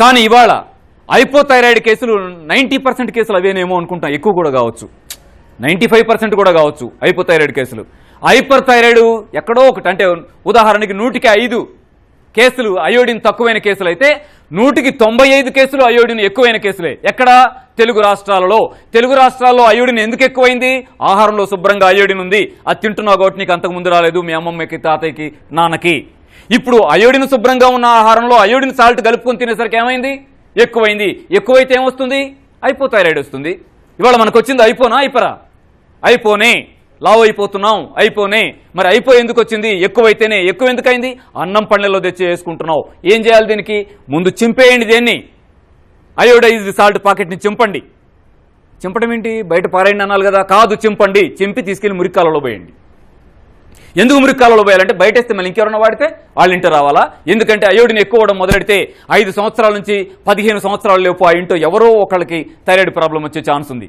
కానీ ఇవాళ ఐపోథైరాయిడ్ కేసులు నైంటీ పర్సెంట్ కేసులు అవేనేమో అనుకుంటాం. ఎక్కువ కూడా కావచ్చు. నైంటీ ఫైవ్ పర్సెంట్ కూడా కావచ్చు ఐపోథైరాయిడ్ కేసులు. హైపర్ థైరాయిడ్ ఎక్కడో ఒకటి అంటే ఉదాహరణకి నూటికి ఐదు కేసులు అయోడిన్ తక్కువైన కేసులు అయితే నూటికి తొంభై ఐదు కేసులు అయోడిన్ ఎక్కువైన కేసులే. ఎక్కడ? తెలుగు రాష్ట్రాలలో. తెలుగు రాష్ట్రాల్లో అయోడిన్ ఎందుకు ఎక్కువైంది? ఆహారంలో శుభ్రంగా అయోడిన్ ఉంది. అది తింటున్నావు కాబట్టి నీకు అంతకు ముందు రాలేదు మీ అమ్మమ్మకి తాతయ్యకి నాన్నకి. ఇప్పుడు అయోడిన్ శుభ్రంగా ఉన్న ఆహారంలో అయోడిన్ సాల్ట్ కలుపుకొని తినేసరికి ఏమైంది? ఎక్కువైంది. ఎక్కువైతే ఏమొస్తుంది? అయిపో థైరాయిడ్ వస్తుంది. ఇవాళ మనకు వచ్చింది అయిపోనా? అయిపోరా. అయిపోనే. లావ్ అయిపోతున్నాం. అయిపోనే. మరి అయిపో ఎందుకు వచ్చింది? ఎక్కువైతేనే. ఎక్కువ ఎందుకైంది? అన్నం పళ్ళెల్లో తెచ్చి వేసుకుంటున్నావు. ఏం చేయాలి దీనికి? ముందు చింపేయండి దేన్ని. Iodise salt పాకెట్ని చింపండి. చింపడం ఏంటి? బయట పారేయండి అనాలి కదా. కాదు చింపండి. చింపి తీసుకెళ్ళి మురికాలలో పోయండి. ఎందుకు మురికాలలో పోయాలంటే బయట వేస్తే మళ్ళీ ఇంకెవరన్నా వాడితే వాళ్ళ ఇంటి రావాలా? ఎందుకంటే అయోడిని ఎక్కువ అవడం మొదలెడితే ఐదు సంవత్సరాల నుంచి పదిహేను సంవత్సరాల లోపు ఆ ఇంటో ఎవరో ఒకళ్ళకి థైరాయిడ్ ప్రాబ్లం వచ్చే ఛాన్స్ ఉంది.